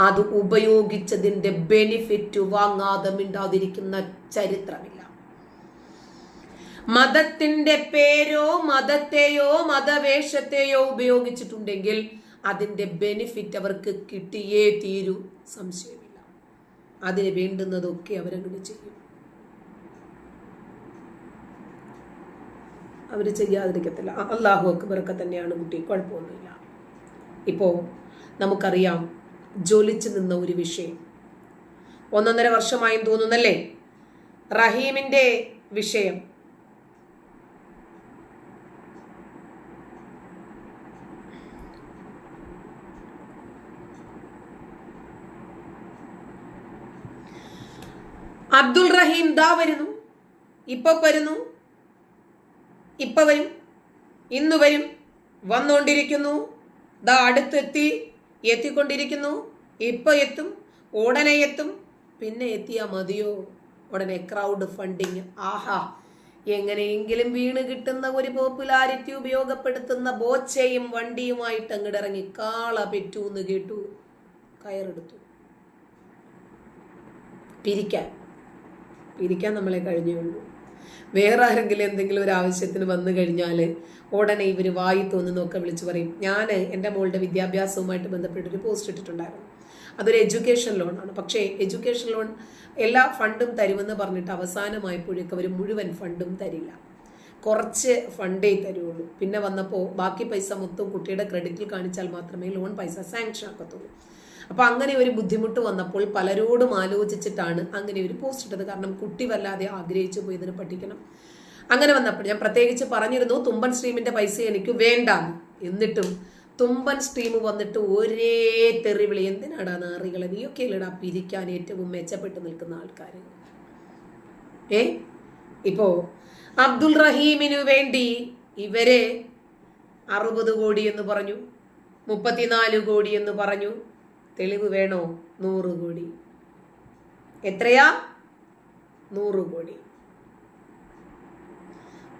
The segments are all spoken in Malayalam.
അത് ഉപയോഗിച്ചതിന്റെ ബെനിഫിറ്റ് വാങ്ങാതെ മിണ്ടാതിരിക്കുന്ന ചരിത്രമില്ല. മതത്തിന്റെ പേരോ മതത്തെയോ മതവേഷത്തെയോ ഉപയോഗിച്ചിട്ടുണ്ടെങ്കിൽ അതിന്റെ ബെനിഫിറ്റ് അവർക്ക് കിട്ടിയേ തീരൂ. സംശയമില്ല. അതിന് വേണ്ടുന്നതൊക്കെ അവരങ്ങനെ ചെയ്യും. അവർ ചെയ്യാതിരിക്കത്തില്ല. അള്ളാഹു അക്ബറൊക്കെ തന്നെയാണ് കുട്ടി. കുഴപ്പമൊന്നുമില്ല. ഇപ്പോൾ നമുക്കറിയാം ജ്വലിച്ചു നിന്ന ഒരു വിഷയം. ഒന്നൊന്നര വർഷമായും തോന്നുന്നല്ലേ? റഹീമിന്റെ വിഷയം. അബ്ദുൾ റഹീം ദാ വരുന്നു. ഇപ്പൊ വരുന്നു. ഇപ്പൊ വരും. ഇന്ന് വരും. വന്നുകൊണ്ടിരിക്കുന്നു ദാ അടുത്തെത്തി. എത്തിക്കൊണ്ടിരിക്കുന്നു. ഇപ്പൊ എത്തും. ഉടനെ എത്തും. പിന്നെ എത്തിയാ മതിയോ? ഉടനെ ക്രൗഡ് ഫണ്ടിങ് ആഹാ. എങ്ങനെയെങ്കിലും വീണ് കിട്ടുന്ന ഒരു പോപ്പുലാരിറ്റി ഉപയോഗപ്പെടുത്തുന്ന ബോച്ചയും വണ്ടിയുമായിട്ട് അങ്ങോട്ട് ഇറങ്ങി കാള പെറ്റു എന്ന് കേട്ടു. കയറെടുത്തു. പിരിക്കാൻ. പിരിക്കാൻ നമ്മളെ കഴിഞ്ഞേ ഉള്ളൂ. വേറെ ആരെങ്കിലും എന്തെങ്കിലും ഒരു ആവശ്യത്തിന് വന്നു കഴിഞ്ഞാൽ ഉടനെ ഇവർ വായി തോന്നുന്നൊക്കെ വിളിച്ചു പറയും. ഞാൻ എന്റെ മോളുടെ വിദ്യാഭ്യാസവുമായിട്ട് ബന്ധപ്പെട്ടൊരു പോസ്റ്റ് ഇട്ടിട്ടുണ്ടായിരുന്നു. അതൊരു എഡ്യൂക്കേഷൻ ലോണാണ് പക്ഷേ എഡ്യൂക്കേഷൻ ലോൺ എല്ലാ ഫണ്ടും തരുമെന്ന് പറഞ്ഞിട്ട് അവസാനമായപ്പോഴേക്കും അവർ മുഴുവൻ ഫണ്ടും തരില്ല. കുറച്ച് ഫണ്ടേ തരുള്ളൂ. പിന്നെ വന്നപ്പോൾ ബാക്കി പൈസ മൊത്തം കുട്ടിയുടെ ക്രെഡിറ്റിൽ കാണിച്ചാൽ മാത്രമേ ലോൺ പൈസ സാങ്ഷൻ ആക്കത്തുള്ളൂ. അപ്പൊ അങ്ങനെ ഒരു ബുദ്ധിമുട്ട് വന്നപ്പോൾ പലരോടും ആലോചിച്ചിട്ടാണ് അങ്ങനെ ഒരു പോസ്റ്റ് ഇട്ടത്. കാരണം കുട്ടി വല്ലാതെ ആഗ്രഹിച്ചു പോയി ഇതിന് പഠിക്കണം. അങ്ങനെ വന്നപ്പോൾ ഞാൻ പ്രത്യേകിച്ച് പറഞ്ഞിരുന്നു തുമ്പൻ സ്ട്രീമിന്റെ പൈസ എനിക്ക് വേണ്ട എന്നിട്ടും തുമ്പൻ സ്ട്രീം വന്നിട്ട് ഒരേ തെറിവിളി എന്തിനാടാ നാറികളെ? നീയൊക്കെ ഇല്ലടാ പിരിക്കാൻ ഏറ്റവും മെച്ചപ്പെട്ട് നിൽക്കുന്ന ആൾക്കാർ ഏ? ഇപ്പോ അബ്ദുൾ റഹീമിനു വേണ്ടി ഇവരെ അറുപത് കോടി എന്ന് പറഞ്ഞു മുപ്പത്തിനാല് കോടി എന്ന് പറഞ്ഞു തെളിവ് വേണോ? നൂറ് കോടി. എത്രയാ? നൂറ് കോടി.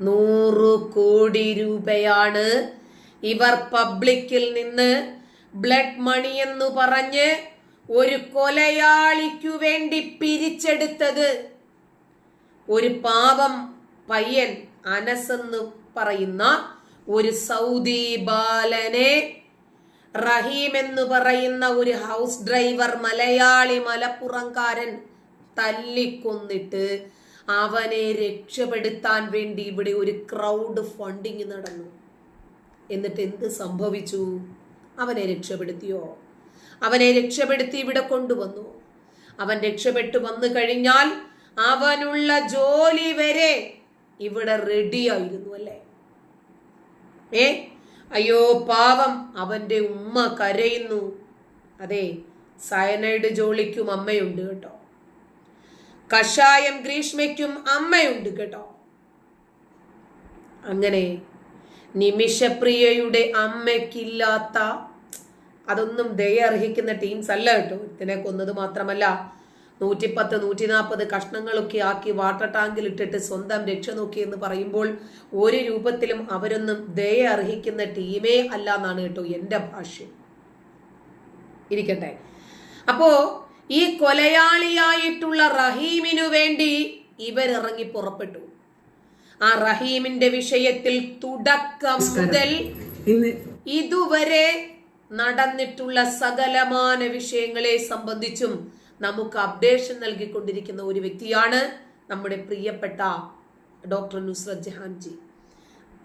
നൂറ് കോടി രൂപയാണ് ഇവർ പബ്ലിക്കിൽ നിന്ന് ബ്ലഡ് മണി എന്ന് പറഞ്ഞ് ഒരു കൊലയാളിക്കു വേണ്ടി പിരിച്ചെടുത്തത്. ഒരു പാവം പയ്യൻ അനസ് എന്ന് പറയുന്ന ഒരു സൗദി ബാലനെ റഹീം എന്ന് പറയുന്ന ഒരു ഹൗസ് ഡ്രൈവർ മലയാളി മലപ്പുറംകാരൻ തല്ലിക്കൊന്നിട്ട് അവനെ രക്ഷപ്പെടുത്താൻ വേണ്ടി ഇവിടെ ഒരു ക്രൗഡ് ഫണ്ടിങ് നടന്നു. എന്നിട്ട് എന്ത് സംഭവിച്ചു? അവനെ രക്ഷപ്പെടുത്തിയോ? അവനെ രക്ഷപ്പെടുത്തി ഇവിടെ കൊണ്ടുവന്നു. അവൻ രക്ഷപ്പെട്ടു വന്നു കഴിഞ്ഞാൽ അവനുള്ള ജോലി വരെ ഇവിടെ റെഡിയായിരുന്നു അല്ലേ? ഏ? അയ്യോ പാവം. അവന്റെ ഉമ്മ കരയുന്നു. അതെ സയനൈഡ് ജോളിക്കും അമ്മയുണ്ട് കേട്ടോ. കഷായം ഗ്രീഷ്മയ്ക്കും അമ്മയുണ്ട് കേട്ടോ. അങ്ങനെ നിമിഷപ്രിയയുടെ അമ്മയ്ക്കില്ലാത്ത അതൊന്നും ദയ അർഹിക്കുന്ന ടീംസ് അല്ല കേട്ടോ. ഇതിനെ കൊന്നത് മാത്രമല്ല നൂറ്റിപ്പത്ത് നൂറ്റി നാൽപ്പത് കഷ്ണങ്ങളൊക്കെ ആക്കി വാട്ടർ ടാങ്കിൽ ഇട്ടിട്ട് സ്വന്തം രക്ഷ നോക്കി എന്ന് പറയുമ്പോൾ ഒരു രൂപത്തിലും അവരൊന്നും ദയ അർഹിക്കുന്ന ടീമേ അല്ല എന്നാണ് കേട്ടോ എന്റെ ഭാഷ്യം. ഇരിക്കട്ടെ. അപ്പോ ഈ കൊലയാളിയായിട്ടുള്ള റഹീമിനു വേണ്ടി ഇവരിറങ്ങി പുറപ്പെട്ടു. ആ റഹീമിന്റെ വിഷയത്തിൽ തുടക്കം മുതൽ ഇതുവരെ നടന്നിട്ടുള്ള സകലമാന വിഷയങ്ങളെ സംബന്ധിച്ചും നമുക്ക് അപ്ഡേഷൻ നൽകിക്കൊണ്ടിരിക്കുന്ന ഒരു വ്യക്തിയാണ് നമ്മുടെ പ്രിയപ്പെട്ട ഡോക്ടർ നുസ്രത് ജഹാൻജി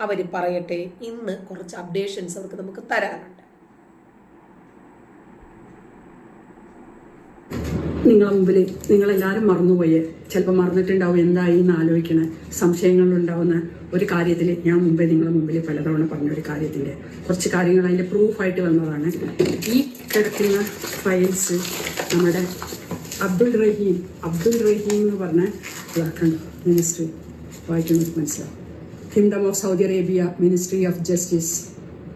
അവർ പറയട്ടെ ഇന്ന് കുറച്ച് അപ്ഡേഷൻസ് അവർക്ക് നമുക്ക് തരാറുണ്ട് നിങ്ങളെ മുമ്പിൽ നിങ്ങളെല്ലാവരും മറന്നുപോയേ. ചിലപ്പോൾ മറന്നിട്ടുണ്ടാവും എന്തായി എന്ന് ആലോചിക്കണ. സംശയങ്ങളുണ്ടാവുന്ന ഒരു കാര്യത്തിൽ ഞാൻ മുമ്പേ നിങ്ങളെ മുമ്പിൽ പലതവണ പറഞ്ഞ ഒരു കാര്യത്തിന്റെ. കുറച്ച് കാര്യങ്ങൾ അതിന്റെ പ്രൂഫായിട്ട് വന്നതാണ്. ഈ കിടക്കുന്ന ഫയൽസ് നമ്മുടെ അബ്ദുൾ റഹീം അബ്ദുൾ റഹീം എന്ന് പറഞ്ഞ ഇതാക്കണ്ട മിനിസ്ട്രി വായിക്കുന്നത് മനസ്സിലാവും. Kingdom of Saudi Arabia ministry of justice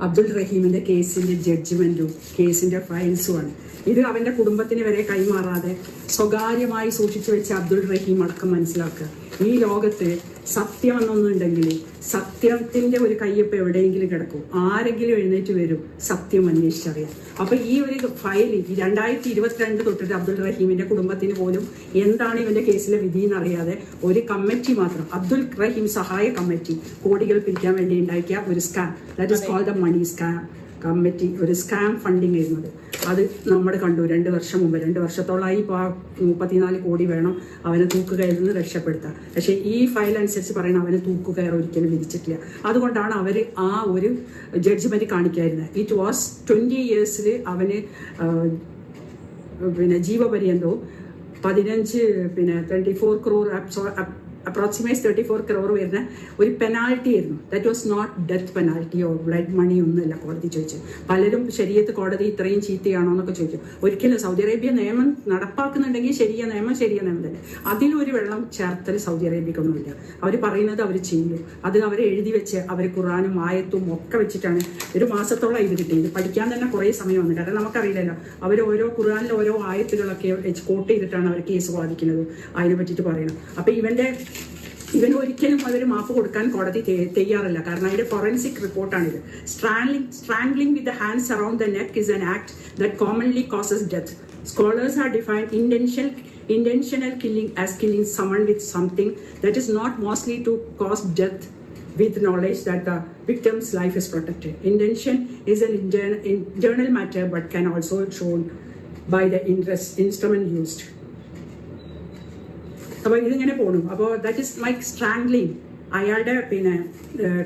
Abdul റഹീമിന്റെ കേസിന്റെ ജഡ്ജ്മെന്റും കേസിന്റെ ഫയൽസുമാണ് ഇത് അവന്റെ കുടുംബത്തിന് വരെ കൈമാറാതെ സ്വകാര്യമായി സൂക്ഷിച്ചു വെച്ച അബ്ദുൾ റഹീം അടക്കം മനസ്സിലാക്കുക. ഈ ലോകത്ത് സത്യം എന്നൊന്നുണ്ടെങ്കിൽ സത്യത്തിന്റെ ഒരു കയ്യൊപ്പ് എവിടെയെങ്കിലും കിടക്കും. ആരെങ്കിലും എഴുന്നേറ്റ് വരും സത്യം അന്വേഷിച്ചറിയാം അപ്പൊ ഈ ഒരു ഫയൽ രണ്ടായിരത്തി ഇരുപത്തിരണ്ട് തൊട്ടിട്ട് അബ്ദുൾ റഹീമിന്റെ കുടുംബത്തിന് പോലും എന്താണ് ഇവന്റെ കേസിലെ വിധി എന്നറിയാതെ ഒരു കമ്മിറ്റി മാത്രം അബ്ദുൾ റഹീം സഹായ കമ്മിറ്റി കോടികൾ പിരിക്കാൻ വേണ്ടി ഉണ്ടാക്കിയ ഒരു scam. That is call the money scam committee ഒരു സ്കാം ഫണ്ടിങ് ചെയ്യുന്നത് അത്. നമ്മൾ കണ്ടു. രണ്ട് വർഷം മുമ്പ് രണ്ട് വർഷത്തോളമായി ഇപ്പോൾ മുപ്പത്തിനാല് കോടി വേണം അവനെ തൂക്കുകയറിൽ നിന്ന് രക്ഷപ്പെടുത്താൻ. പക്ഷേ ഈ ഫയൽ അനുസരിച്ച് പറയുന്ന അവനെ തൂക്കുകയർ ഒരിക്കലും വിധിച്ചിട്ടില്ല. അതുകൊണ്ടാണ് അവർ ആ ഒരു ജഡ്ജ്മെന്റ് കാണിക്കായിരുന്നത് ഇറ്റ് വാസ് ട്വന്റി ഇയേഴ്സിൽ അവന് പിന്നെ ജീവപര്യന്തവും പതിനഞ്ച് പിന്നെ twenty four crore approximate thirty four crore വരുന്ന ഒരു പെനാൾട്ടി ആയിരുന്നു. That was not death or blood money ഒന്നുമല്ല കോടതി ചോദിച്ചു പലരും ശരീരത്ത് കോടതി ഇത്രയും ചീത്തയാണോ എന്നൊക്കെ ചോദിച്ചു. ഒരിക്കലും സൗദി അറേബ്യ നിയമം നടപ്പാക്കുന്നുണ്ടെങ്കിൽ ശരിയ നിയമം ശരിയ നിയമം തന്നെ. അതിലൊരു വെള്ളം ചേർത്തൽ സൗദി അറേബ്യക്കൊന്നുമില്ല. അവർ പറയുന്നത് അവർ ചെയ്യും അത് അവരെ എഴുതി വെച്ച് അവർ ഖുറാനും ആയത്തും ഒക്കെ വെച്ചിട്ടാണ് ഒരു മാസത്തോളം ഇത് കിട്ടിയത്. പഠിക്കാൻ തന്നെ കുറേ സമയം വന്നു കാരണം നമുക്കറിയില്ലല്ലോ. അവർ ഓരോ ഖുറാനിൽ ഓരോ ആയത്തുകളൊക്കെ കോട്ട് ചെയ്തിട്ടാണ് അവർ കേസ് ബാധിക്കുന്നത് അതിനെ പറ്റിയിട്ട് പറയണം. അപ്പം ഇവന്റെ ഇവന് ഒരിക്കലും അവർ മാപ്പ് കൊടുക്കാൻ കോടതി തയ്യ- തയ്യാറല്ല കാരണം അതിന്റെ forensic റിപ്പോർട്ടാണിത് strangling strangling with the hands around the neck is an act that commonly causes death scholars are defined intention intentional killing as killing someone with something that is not mostly to cause death with knowledge that the victim's life is protected. Intention is an intern- internal matter but can also shown by the interest instrument used. അപ്പോൾ ഇതിങ്ങനെ പോണു. അപ്പോൾ ദാറ്റ് ഇസ് ലൈക്ക് സ്ട്രാങ്ക്ലിങ് അയാളുടെ പിന്നെ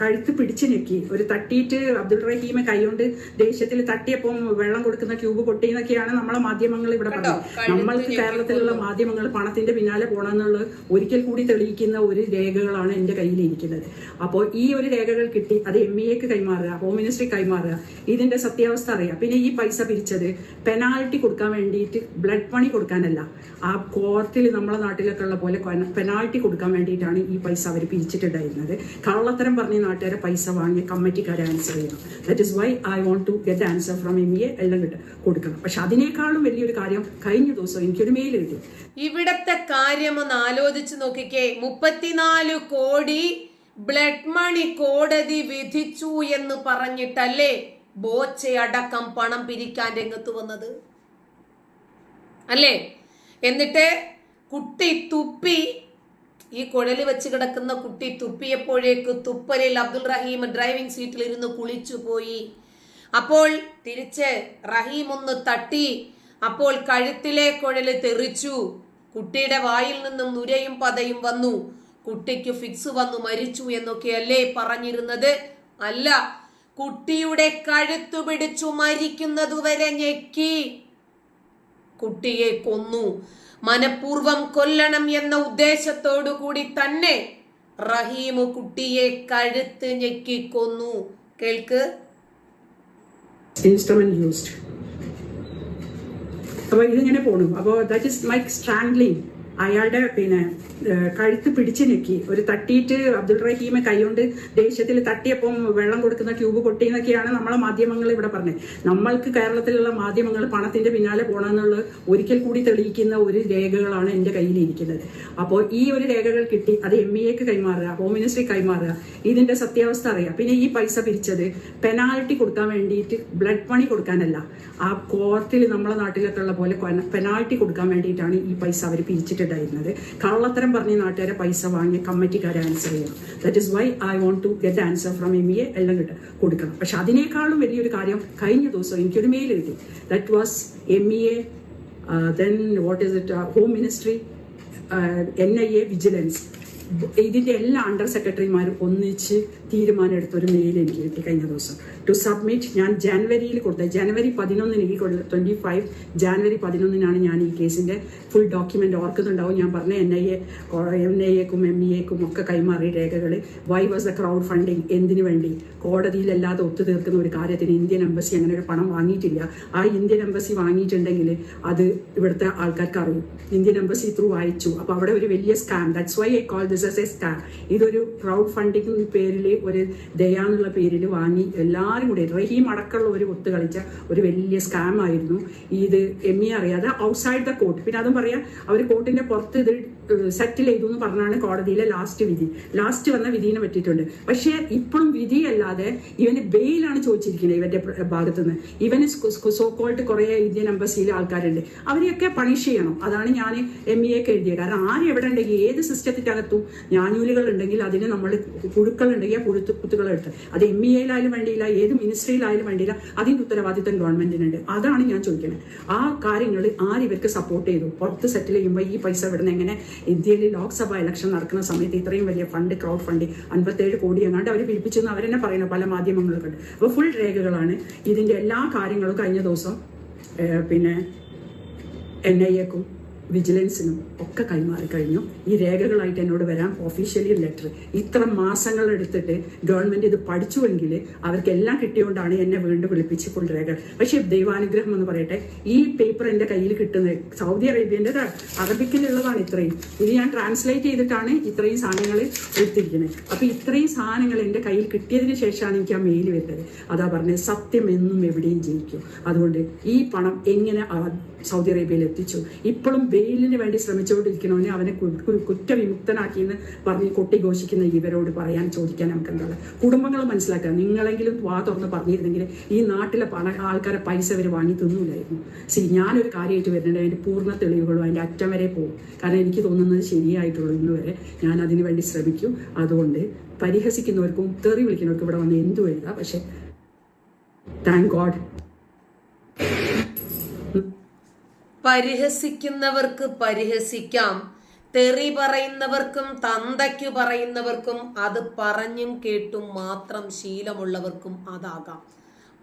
കഴുത്ത് പിടിച്ചു ഞെക്കി. ഒരു തട്ടിയിട്ട് അബ്ദുൾ റഹീമെ കൈകൊണ്ട് ദേഷ്യത്തിൽ തട്ടിയപ്പോൾ വെള്ളം കൊടുക്കുന്ന ക്യൂബ് പൊട്ടി എന്നൊക്കെയാണ് നമ്മളെ മാധ്യമങ്ങൾ ഇവിടെ പറഞ്ഞത്. നമ്മൾക്ക് കേരളത്തിലുള്ള മാധ്യമങ്ങൾ പണത്തിന്റെ പിന്നാലെ പോണമെന്നുള്ള ഒരിക്കൽ കൂടി തെളിയിക്കുന്ന ഒരു രേഖകളാണ് എന്റെ കയ്യിൽ ഇരിക്കുന്നത്. അപ്പോൾ ഈ ഒരു രേഖകൾ കിട്ടി അത് എം ഇ എക്ക് കൈമാറുക ഹോം മിനിസ്ട്രി കൈമാറുക. ഇതിന്റെ സത്യാവസ്ഥ അറിയാം. പിന്നെ ഈ പൈസ പിരിച്ചത് പെനാൽറ്റി കൊടുക്കാൻ വേണ്ടിയിട്ട് ബ്ലഡ് പണി കൊടുക്കാനല്ല. ആ കോർട്ടിൽ നമ്മളെ നാട്ടിലൊക്കെ ഉള്ള പോലെ പെനാൽറ്റി കൊടുക്കാൻ വേണ്ടിയിട്ടാണ് ഈ പൈസ അവർ പിരിച്ചിട്ടുണ്ടായിരുന്നത്. കള്ളത്തരം പറഞ്ഞ നാട്ടുകാരെ പൈസ വാങ്ങി കമ്മിറ്റിക്കാരെ ആൻസർ ചെയ്യണം that is why I want to get answer from M E എല്ലാം കിട്ടും കൊടുക്കണം. പക്ഷെ അതിനേക്കാളും വലിയൊരു കാര്യം കഴിഞ്ഞ ദിവസം എനിക്കൊരു മെയിൽ കിട്ടി. ഇവിടത്തെ കാര്യം ഒന്ന് ആലോചിച്ച് നോക്കിക്കേ. മുപ്പത്തിനാല് കോടി ബ്ലഡ് മണി കോടതി വിധിച്ചു എന്ന് പറഞ്ഞിട്ടല്ലേ ബോച്ചയടക്കം പണം പിരിക്കാൻ രംഗത്ത് വന്നത്? അല്ലേ? എന്നിട്ട് കുട്ടി തുപ്പി ഈ കുഴലി വെച്ച് കിടക്കുന്ന കുട്ടി തുപ്പിയപ്പോഴേക്ക് തുപ്പലിൽ അബ്ദുൾ റഹീം ഡ്രൈവിംഗ് സീറ്റിൽ ഇരുന്ന് കുളിച്ചു പോയി. അപ്പോൾ തിരിച്ച് റഹീം ഒന്ന് തട്ടി. അപ്പോൾ കഴുത്തിലെ കുഴൽ തെറിച്ചു. കുട്ടിയുടെ വായിൽ നിന്നും നുരയും പതയും വന്നു. കുട്ടിക്ക് ഫിക്സ് വന്നു മരിച്ചു എന്നൊക്കെയല്ലേ പറഞ്ഞിരുന്നത്? അല്ല കുട്ടിയുടെ കഴുത്തു പിടിച്ചു മരിക്കുന്നതുവരെ ഞെക്കി. കുട്ടിയെ കൊന്നു. മനഃപൂർവം കൊല്ലണം എന്ന ഉദ്ദേശത്തോടു കൂടി തന്നെ റഹീം കുട്ടിയെ കഴുത്ത് ഞെക്കി കൊന്നു. കേൾക്ക്? ഇൻസ്ട്രുമെന്റ് യൂസ്ഡ് അപ്പോൾ ഇതിങ്ങനെ പോണു. അപ്പോൾ ദാറ്റ് ഇസ് ലൈക്ക് സ്ട്രാംഗ്ലിംഗ് അയാളുടെ പിന്നെ കഴുത്ത് പിടിച്ചു ഞെക്കി. ഒരു തട്ടിയിട്ട് അബ്ദുൾ റഹീമെ കൈകൊണ്ട് ദേഷ്യത്തിൽ തട്ടിയപ്പം വെള്ളം കൊടുക്കുന്ന ട്യൂബ് പൊട്ടി എന്നൊക്കെയാണ് നമ്മളെ മാധ്യമങ്ങൾ ഇവിടെ പറഞ്ഞത് നമ്മൾക്ക് കേരളത്തിലുള്ള മാധ്യമങ്ങൾ പണത്തിന്റെ പിന്നാലെ പോകണമെന്നുള്ളത് ഒരിക്കൽ കൂടി തെളിയിക്കുന്ന ഒരു രേഖകളാണ് എന്റെ കയ്യിൽ ഇരിക്കുന്നത് അപ്പോൾ ഈ ഒരു രേഖകൾ കിട്ടി അത് എം ഇ എക്ക് കൈമാറുക ഹോം മിനിസ്ട്രി കൈമാറുക. ഇതിന്റെ സത്യാവസ്ഥ അറിയാം. പിന്നെ ഈ പൈസ പിരിച്ചത് പെനാൽറ്റി കൊടുക്കാൻ വേണ്ടിയിട്ട് ബ്ലഡ് പണി കൊടുക്കാനല്ല. ആ കോർട്ടിൽ നമ്മളെ നാട്ടിലൊക്കെ ഉള്ള പോലെ പെനാൽറ്റി കൊടുക്കാൻ വേണ്ടിയിട്ടാണ് ഈ പൈസ അവർ പിരിച്ചിട്ടുണ്ടായിരുന്നത് കള്ളത്തരം പറഞ്ഞ നാട്ടുകാരെ പൈസ വാങ്ങി കമ്മിറ്റിക്കാരെ ആൻസർ ചെയ്യണം. That is why I want to get answer from M E A എല്ലാം കിട്ടും കൊടുക്കണം. പക്ഷെ അതിനേക്കാളും വലിയൊരു കാര്യം കഴിഞ്ഞ ദിവസം എനിക്കൊരു മെയിൽ കിട്ടി. That was M E A then what is it home ministry N I A vigilance ഇതിന്റെ എല്ലാ അണ്ടർ സെക്രട്ടറിമാരും ഒന്നിച്ച് തീരുമാനം എടുത്ത ഒരു മെയിൽ എനിക്ക് കിട്ടി കഴിഞ്ഞ ദിവസം. ടു സബ്മിറ്റ് ഞാൻ ജനുവരിയിൽ കൊടുത്ത ജനുവരി പതിനൊന്നിന് ഈ ട്വന്റി ഫൈവ് ജാനുവരി പതിനൊന്നിനാണ് ഞാൻ ഈ കേസിന്റെ ഫുൾ ഡോക്യുമെന്റ് ഓർക്കുന്നുണ്ടാവും. ഞാൻ പറഞ്ഞ N I A N I എക്കും M E എക്കും ഒക്കെ കൈമാറിയ രേഖകൾ why was the crowd funding എന്തിനു വേണ്ടി? കോടതിയിലല്ലാതെ ഒത്തുതീർക്കുന്ന ഒരു കാര്യത്തിന് ഇന്ത്യൻ എംബസി അങ്ങനെ ഒരു പണം വാങ്ങിയിട്ടില്ല. ആ ഇന്ത്യൻ എംബസി വാങ്ങിയിട്ടുണ്ടെങ്കിൽ അത് ഇവിടുത്തെ ആൾക്കാർക്ക് അറിയും. ഇന്ത്യൻ എംബസി ത്രൂ അയച്ചു. അപ്പോൾ അവിടെ ഒരു വലിയ scam that's why I call this as a star ഇതൊരു ക്രൗഡ് ഫണ്ടിങ് പേരിൽ ഒരു ദയാന്നുള്ള പേരിൽ വാങ്ങി എല്ലാവരും കൂടി റഹീം അടക്കമുള്ള ഒരു ഒത്തു കളിച്ച ഒരു വലിയ സ്കാം ആയിരുന്നു. ഇത് എം ഇ അറിയാതെ ഔട്ട്സൈഡ് ദ കോർട്ട് പിന്നെ അതും പറയാം അവർ കോർട്ടിന്റെ പുറത്ത് ഇത് സെറ്റിൽ ചെയ്തു എന്ന് പറഞ്ഞാണ് കോടതിയിലെ ലാസ്റ്റ് വിധി. ലാസ്റ്റ് വന്ന വിധിനെ പറ്റിയിട്ടുണ്ട്. പക്ഷേ ഇപ്പോഴും വിധിയല്ലാതെ ഇവന് ബെയിലാണ് ചോദിച്ചിരിക്കുന്നത് ഇവന്റെ ഭാഗത്തു ഭാഗത്തുനിന്ന്. ഇവന് സോക്കോൾട്ട് കുറെ ഇന്ത്യൻ എംബസിയിലെ ആൾക്കാരുണ്ട്. അവരെയൊക്കെ പണിഷ് ചെയ്യണം. അതാണ് ഞാൻ എം ഇ ഒക്കെ എഴുതിയത്. കാരണം ആര് എവിടെ ഉണ്ടെങ്കിൽ ഏത് സിസ്റ്റത്തിന്റെ അകത്തും ഞാനൂലുകൾ ഉണ്ടെങ്കിൽ അതിന് നമ്മൾ പുഴുക്കൾ ഉണ്ടെങ്കിൽ പുഴുത്തു കുത്തുകൾ എടുത്ത് അത് എം ഇ എയിലായാലും വേണ്ടിയില്ല ഏത് മിനിസ്ട്രിയിലായാലും വേണ്ടിയില്ല അതിന്റെ ഉത്തരവാദിത്തം ഗവൺമെന്റിനുണ്ട്. അതാണ് ഞാൻ ചോദിക്കുന്നത്. ആ കാര്യങ്ങൾ ആരിവർക്ക് സപ്പോർട്ട് ചെയ്തു? പുറത്ത് സെറ്റിൽ ചെയ്യുമ്പോൾ ഈ പൈസ ഇവിടുന്ന് എങ്ങനെ ഇന്ത്യയിൽ ലോക്സഭ ഇലക്ഷൻ നടക്കുന്ന സമയത്ത് ഇത്രയും വലിയ ഫണ്ട് ക്രൗഡ് ഫണ്ട് അൻപത്തേഴ് കോടി എങ്ങാണ്ട് അവർ പിരിപ്പിച്ചെന്ന് അവരെന്നെ പറയുന്നു പല മാധ്യമങ്ങളൊക്കെ ഉണ്ട് അപ്പോൾ ഫുൾ രേഖകളാണ്. ഇതിന്റെ എല്ലാ കാര്യങ്ങളും കഴിഞ്ഞ ദിവസം പിന്നെ എൻ ഐ എക്കും വിജിലൻസിനും ഒക്കെ കൈമാറി കഴിഞ്ഞു. ഈ രേഖകളായിട്ട് എന്നോട് വരാം. ഒഫീഷ്യലി ലെറ്റർ ഇത്ര മാസങ്ങൾ എടുത്തിട്ട് ഗവൺമെന്റ് ഇത് പഠിച്ചുവെങ്കിൽ അവർക്കെല്ലാം കിട്ടിയോണ്ടാണ് എന്നെ വീണ്ടും വിളിപ്പിച്ച് ഫുൾ രേഖ. പക്ഷേ ദൈവാനുഗ്രഹം എന്ന് പറയട്ടെ ഈ പേപ്പർ എന്റെ കയ്യിൽ കിട്ടുന്നത് സൗദി അറേബ്യന്റെ അറബിക്കിലുള്ളതാണ് ഇത്രയും. ഇത് ഞാൻ ട്രാൻസ്ലേറ്റ് ചെയ്തിട്ടാണ് ഇത്രയും സാധനങ്ങൾ എടുത്തിരിക്കുന്നത്. അപ്പൊ ഇത്രയും സാധനങ്ങൾ എന്റെ കയ്യിൽ കിട്ടിയതിന് ശേഷമാണ് എനിക്ക് ആ മെയിൽ വരുന്നത്. അതാ പറഞ്ഞത് സത്യം എന്നും എവിടെയും ജയിക്കും. അതുകൊണ്ട് ഈ പണം എങ്ങനെ സൗദി അറേബ്യയിൽ എത്തിച്ചു? ഇപ്പോഴും ബെയിലിന് വേണ്ടി ശ്രമിച്ചുകൊണ്ടിരിക്കണവനെ അവനെ കുറ്റവിമുക്തനാക്കി എന്ന് പറഞ്ഞ് കൊട്ടിഘോഷിക്കുന്ന ഇവരോട് പറയാൻ ചോദിക്കാൻ നമുക്ക് എന്താണ് കുടുംബങ്ങൾ മനസ്സിലാക്കുക. നിങ്ങളെങ്കിലും വാ തുറന്ന് പറഞ്ഞിരുന്നെങ്കിൽ ഈ നാട്ടിലെ പണ ആൾക്കാരെ പൈസ അവർ വാങ്ങി തിന്നൂലായിരുന്നു. സി ഞാനൊരു കാര്യമായിട്ട് വരുന്നുണ്ട്. അതിന്റെ പൂർണ തെളിവുകളും അതിന്റെ അറ്റം വരെ പോകും. കാരണം എനിക്ക് തോന്നുന്നത് ശരിയായിട്ടുള്ളൂ. ഇന്ന് വരെ ഞാൻ അതിനു വേണ്ടി ശ്രമിക്കും. അതുകൊണ്ട് പരിഹസിക്കുന്നവർക്കും തെറി വിളിക്കുന്നവർക്കും ഇവിടെ വന്ന് എന്തു എഴുതാം? പക്ഷെ താങ്ക് ഗോഡ് പരിഹസിക്കുന്നവർക്ക് പരിഹസിക്കാം. തെറി പറയുന്നവർക്കും തന്തയ്ക്കു പറയുന്നവർക്കും അത് പറഞ്ഞും കേട്ടും മാത്രം ശീലമുള്ളവർക്കും അതാകാം.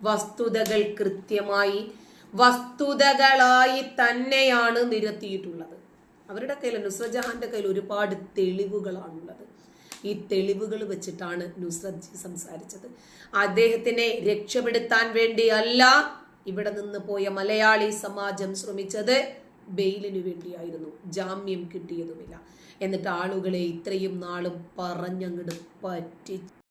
വസ്തുതകൾ കൃത്യമായി വസ്തുതകളായി തന്നെയാണ് നിരത്തിയിട്ടുള്ളത്. അവരുടെ കയ്യിൽ നുസ്രജഹാന്റെ കയ്യിൽ ഒരുപാട് തെളിവുകളാണുള്ളത്. ഈ തെളിവുകൾ വെച്ചിട്ടാണ് നുസ്രജി സംസാരിച്ചത്. അദ്ദേഹത്തിനെ രക്ഷപ്പെടുത്താൻ വേണ്ടിയല്ല ഇവിടെ നിന്ന് പോയ മലയാളി സമാജം ശ്രമിച്ചത് ബെയിലിനു വേണ്ടിയായിരുന്നു. ജാമ്യം കിട്ടിയതുമില്ല. എന്നിട്ട് ആളുകളെ ഇത്രയും നാളും പറഞ്ഞങ്ങട് പറ്റി